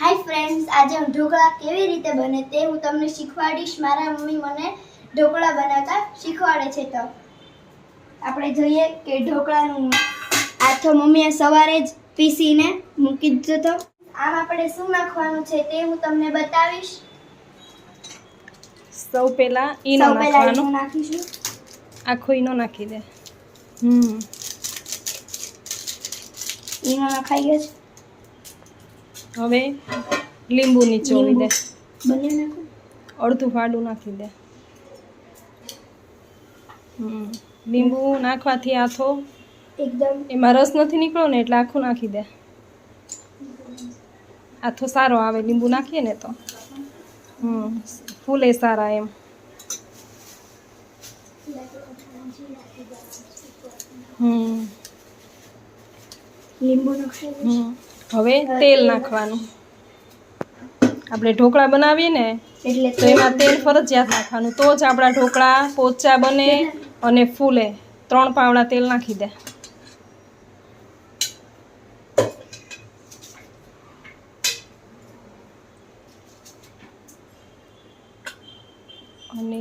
Hi friends આજે હું ઢોકળા કેવી રીતે બને તે હું તમને શીખવાડીશ. મારા મમ્મી મને ઢોકળા બનાવતા શીખવાડે છે તો. આપણે જોઈએ કે ઢોકળાનું આ તો મમ્મીએ સવારે જ પીસીને મૂકી દીધો તો. આમ આપણે શું નાખવાનું છે તે હું તમને બતાવીશ. સૌ પહેલા ઈનો નાખવાનો. નાખીશું. આખો ઈનો નાખી દે. હમ. ઈનો નખાઈ ગયો છે. હવે લીંબુ નીચોવી દે. અડધું ફાડું નાખી દે. હમ. લીંબુ નાખવાથી આથો. એકદમ. એમાં રસ નથી નીકળ્યો ને એટલે આખું નાખી દે. આથો સારો આવે લીંબુ નાખીએ ને તો. હમ. ફૂલે સારા એમ. હમ. લીંબુ નખાઈ હમ. હવે તેલ નાખવાનું. આપણે ઢોકળા બનાવીએ ને એટલે તો એમાં તેલ ફરજિયાત નાખવાનું. તો જ આપણા ઢોકળા પોચા બને અને ફૂલે. ત્રણ પાવડા તેલ નાખી દે. અને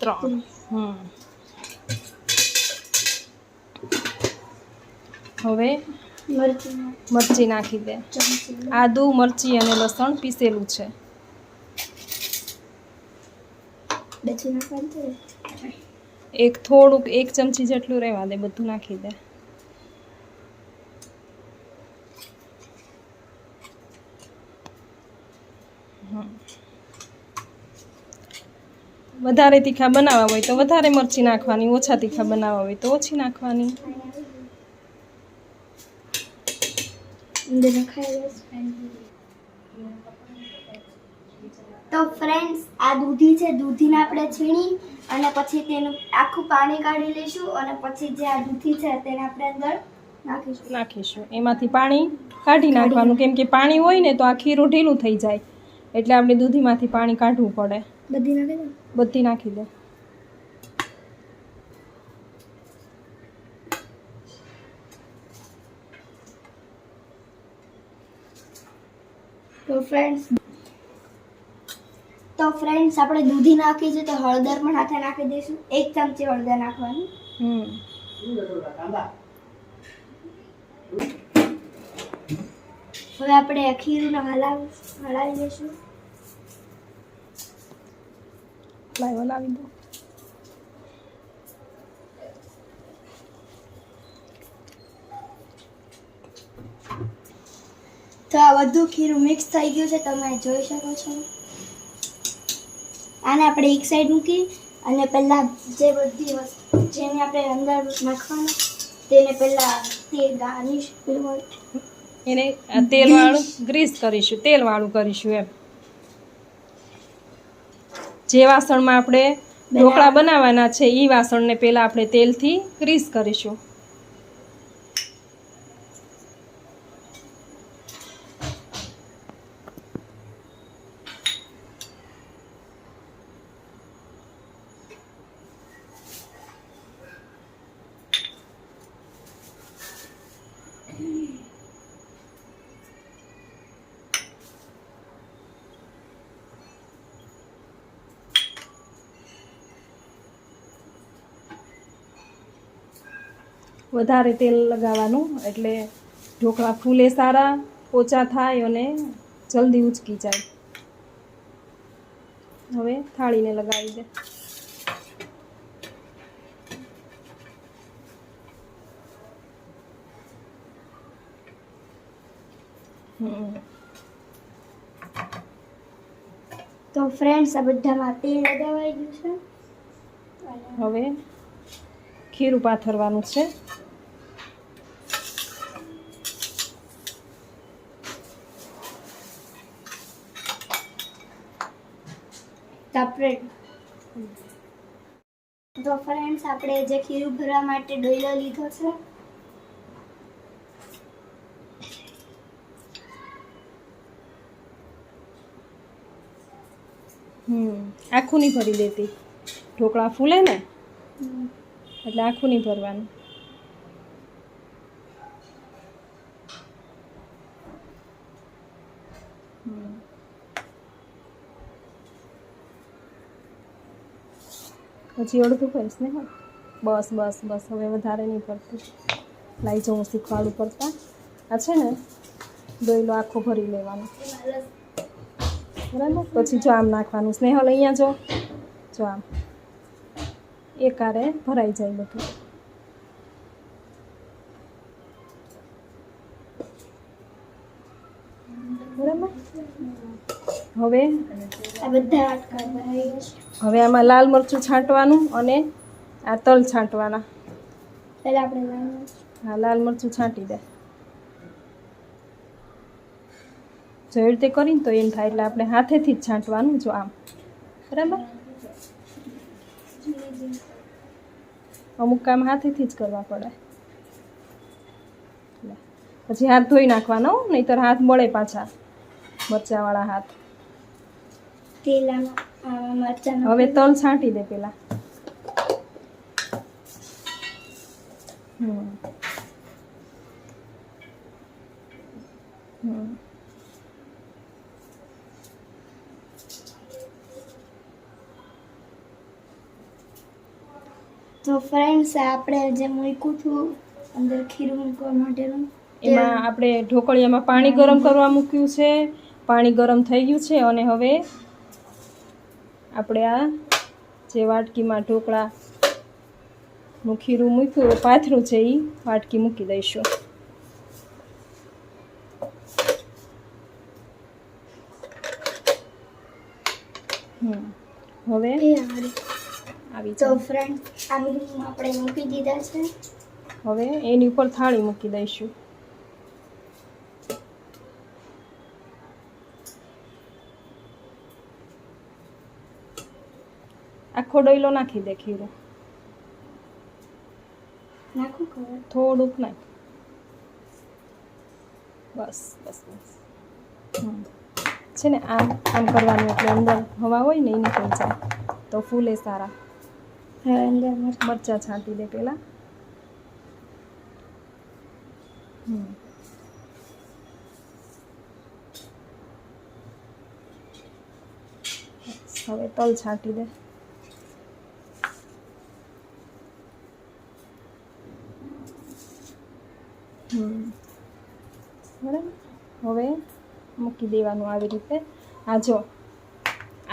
ત્રણ. હમ. હવે મરચું નાખી દે. આદુ મરચી અને લસણ પીસેલું છે. એક થોડુંક એક ચમચી જેટલું રહેવા દે બધું નાખી દે. હમ. વધારે તીખા બનાવવા હોય તો વધારે મરચી નાખવાની ઓછા તીખા બનાવવા હોય તો ઓછી નાખવાની અંદર નખાઈ ગયું છે. તો ફ્રેન્ડ્સ આ દૂધી છે દૂધીને આપણે છીણી અને પછી તેનું આખું પાણી કાઢી લઈશું અને પછી જે આ દૂધી છે તેને આપણે અંદર નાખીશું. નાખીશું. એમાંથી પાણી કાઢી નાખવાનું. કેમ કે પાણી હોય ને તો આ ખીરું ઢીલું થઈ જાય. એટલે આપણે દૂધીમાંથી પાણી કાઢવું પડે. બધી નાખી દે? બધી નાખી દે. તો ફ્રેન્ડ્સ તો ફ્રેન્ડ્સ આપણે દૂધી નાખી છે તો હળદર પણ હાથે નાખી દઈશું. એક ચમચી હળદર નાખવાની. હમ. હવે આપણે ખીરુંને હલાવી હલાવી દઈશું. હલાવી લાવી દો. તો આ બધું ખીરું મિક્સ થઈ ગયું છે તમે જોઈ શકો છો. આને આપણે એક સાઈડ મૂકી અને પહેલાં જે બધી વસ્તુ જેને આપણે અંદર નાખવાનું તેને પહેલાં તે ગાર્નિશ એને તેલવાળું ગ્રીસ કરીશું તેલવાળું કરીશું એમ. જે વાસણમાં આપણે ઢોકળા બનાવવાના છે એ વાસણને પહેલાં આપણે તેલથી ગ્રીસ કરીશું. વધારે તેલ લગાવવાનું એટલે ઢોકળા ફૂલે સારા ઓછા થાય અને જલ્દી ઉચકી જાય. હવે થાળીને લગાવી દે. તો ફ્રેન્ડ્સ આ બધામાં તેલ લગાવાઈ ગયું છે? હવે ખીરું પાથરવાનું છે. તો આપણે તો ફ્રેન્ડ્સ આપણે જે ખીરું ભરવા માટે ડોયલો લીધો છે. હમ આખું નહીં ભરી દેતી. ઢોકળા ફૂલે ને? એટલે આખું નહીં ભરવાનું. પછી અડધું કરીશ ને હા. બસ બસ બસ. હવે વધારે નહીં પડતું. લાઈ હું શીખવાડું પડતા. આ છે ને, દોયલો આખો ભરી લેવાનો. બરાબર? પછી જો આમ નાખવાનું. સ્નેહલ, અહીંયા જો. જો આમ. એકારે ભરાઈ જાય બધું. બરાબર? હવે? આ બધા હવે આમાં લાલ મરચું છાંટવાનું અને આ તલ છાંટવાના. આપણે હા લાલ મરચું છાંટી દે. જો એવી રીતે કરીને તો એમ થાય એટલે આપણે હાથેથી જ છાંટવાનું જો આમ. બરાબર? અમુક કામ હાથેથી જ કરવા પડે. પછી હાથ ધોઈ નાખવાનો નહીતર હાથ મળે પાછા મરચાવાળા હાથ. તેલ આમાં આમાં મરચાં હવે તલ છાંટી દે પેલા. હમ. હમ. તો ફ્રેન્ડ્સ આપણે જે મૂક્યું હતું અંદર ખીરું મૂકવા માટેનું એમાં આપણે ઢોકળિયામાં પાણી ગરમ કરવા મૂક્યું છે. પાણી ગરમ થઈ ગયું છે અને હવે આપણે આ જે વાટકીમાં ઢોકળા નું ખીરું મૂક્યું પાથરું છે એ વાટકી મૂકી દઈશું. હમ હવે આવી તો ફ્રેન્ડ આ આપણે મૂકી દીધા છે. હવે એની ઉપર થાળી મૂકી દઈશું. આખો ડોયલો નાખી દે ખીરો. નાખું ખબર થોડુંક નાખ. બસ બસ બસ. છે ને આમ આમ કરવાનું એટલે અંદર હવા હોય ને એ નીકળી જાય તો ફૂલે સારા. અંદર મરચાં. છાંટી દે પેલા. હમ. હવે તલ છાંટી દે હમ બરાબર હવે મૂકી દેવાનું આવી રીતે. આ જો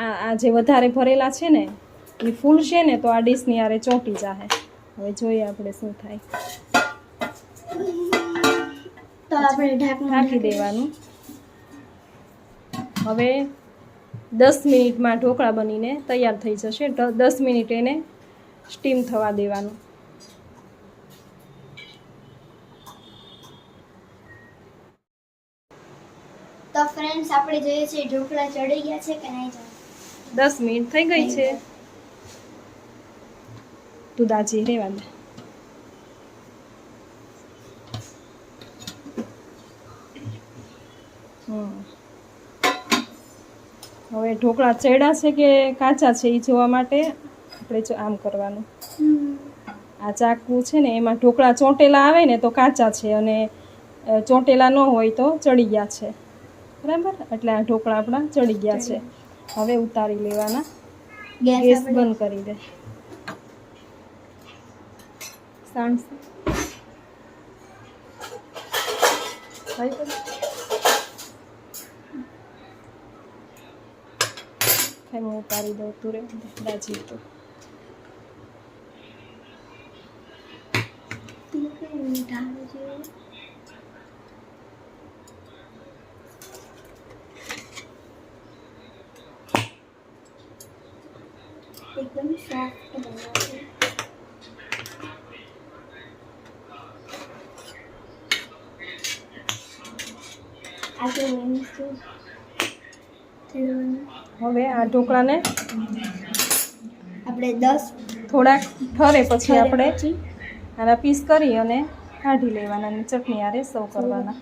આ આ જે વધારે ભરેલા છે ને એ ફૂલ છે ને તો આ ડીશની આરે ચોંટી જાહે. હવે જોઈએ આપણે શું થાય. તો આપણે ઢાંકી દેવાનું. હવે દસ મિનિટમાં ઢોકળા બનીને તૈયાર થઈ જશે. દસ મિનિટ એને સ્ટીમ થવા દેવાનું. તો ફ્રેન્ડ્સ આપણે જોઈએ છે ઢોકળા ચડી ગયા છે કે નહીં? દસ મિનિટ થઈ ગઈ છે. તું દાજી રહેવા દે. હવે ઢોકળા ચડ્યા છે કે કાચા છે એ જોવા માટે? આપણે જો આમ કરવાનું. આ ચાકુ છે ને એમાં ઢોકળા ચોંટેલા આવે ને તો કાચા છે અને ચોંટેલા ન હોય તો ચડી ગયા છે. બરાબર? એટલે આ ઢોકળા આપણા ચડી ગયા છે. હવે ઉતારી લેવાના. ગેસ બંધ કરી દે. ખાઈ હું ઉતારી દઉં તું રે. દાજી તું. મીઠા એકદમ સોફ્ટ. હવે આ ઢોકળાને આપણે દસ થોડાક ઠરે પછી આપણે આના પીસ કરી અને કાઢી લેવાના અને ચટણી આરે સર્વ કરવાના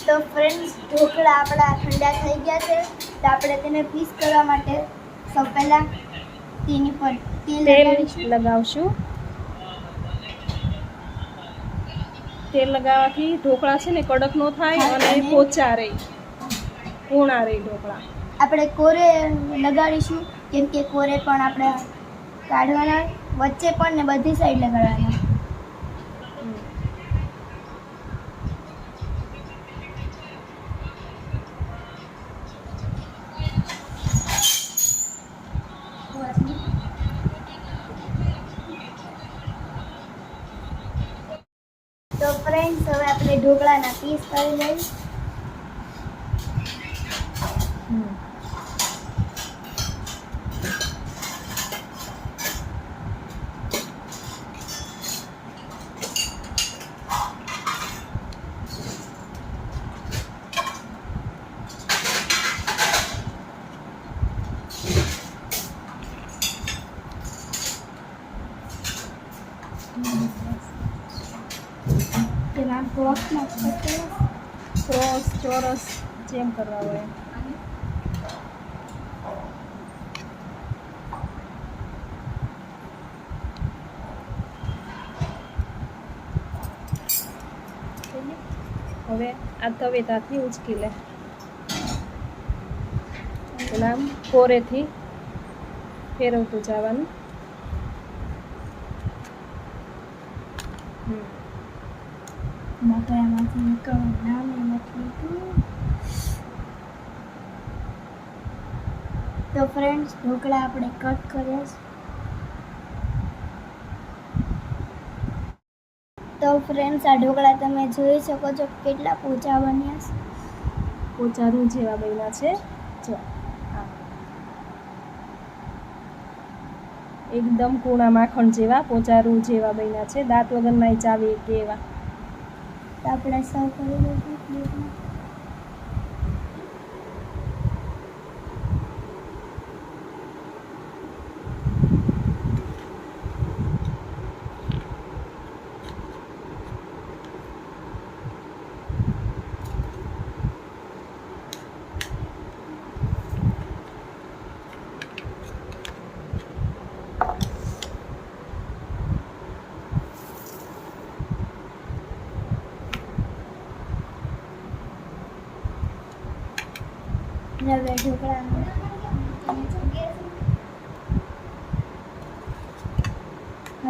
તો ફ્રેન્ડ્સ ઢોકળા આપણા ઠંડા થઈ ગયા છે તો આપણે તેને પીસ કરવા માટે સૌ પહેલા તેની પર તેલ લગાવશું. તેલ લગાવવાથી ઢોકળા છે ને કડક નો થાય અને અને- પોચા રહે. પૂર્ણા રહે ઢોકળા. આપણે કોરે લગાડીશું કેમ કે કોરે પણ આપણે કાઢવાના વચ્ચે પણ ને બધી સાઈડ લગાડવાના હમ. તો ફ્રેન્ડ્સ હવે આપણે ઢોકળાના પીસ કરી લઈએ હમ. તેમાં બોક્સમાં પકડો ક્રોસ ચોરસ જેમ કરવા હોય હવે આ તવેતાથી ઉચકી લે. પેલા કોરેથી ફેરવતું જવાનું. હમ. મકરામાંથી નીકળવું નામ નથી લીધું. તો ફ્રેન્ડ્સ ઢોકળા આપણે કટ કર્યા તો ફ્રેન્ડ્સ આ ઢોકળા તમે જોઈ શકો છો કેટલા પોચા બન્યા છે. પોચારું જેવા બન્યા છે. જો એકદમ કૂણા માખણ જેવા, પોચારું જેવા બન્યા છે. દાંત વગરના ચાવી કે એવા. તો આપણે સર્વ કરી દઈશું રવે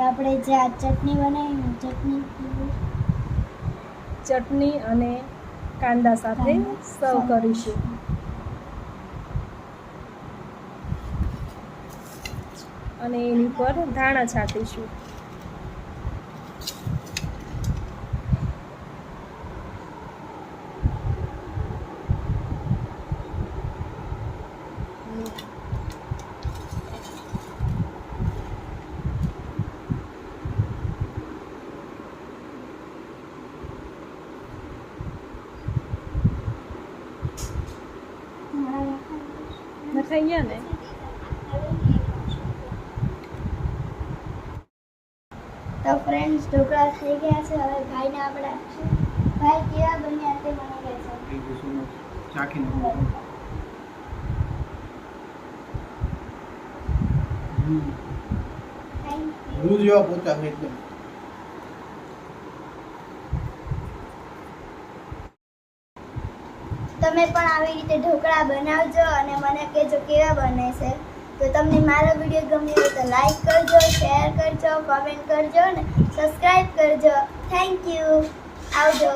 આપણે જે આ ચટણી બનાવી ચટણી ચટણી અને કાંદા સાથે સર્વ કરીશું. અને એની પર ધાણા છાંટીશું. નખાઈ ગયા ને? તો ફ્રેન્ડ્સ ઢોકળા થઈ ગયા છે. હવે ભાઈને આપણે ભાઈ કેવા બન્યા તે મને કહે છે ચાખીને થેન્ક રૂ જેવા પોચા છે એકદમ તમે પણ આવી રીતે ઢોકળા બનાવજો અને મને કહેજો કેવા બને છે. તો તમને મારો વીડિયો ગમ્યો હોય તો લાઈક કરજો શેર કરજો કોમેન્ટ કરજો અને સબસ્ક્રાઈબ કરજો. થેન્ક યુ આવજો.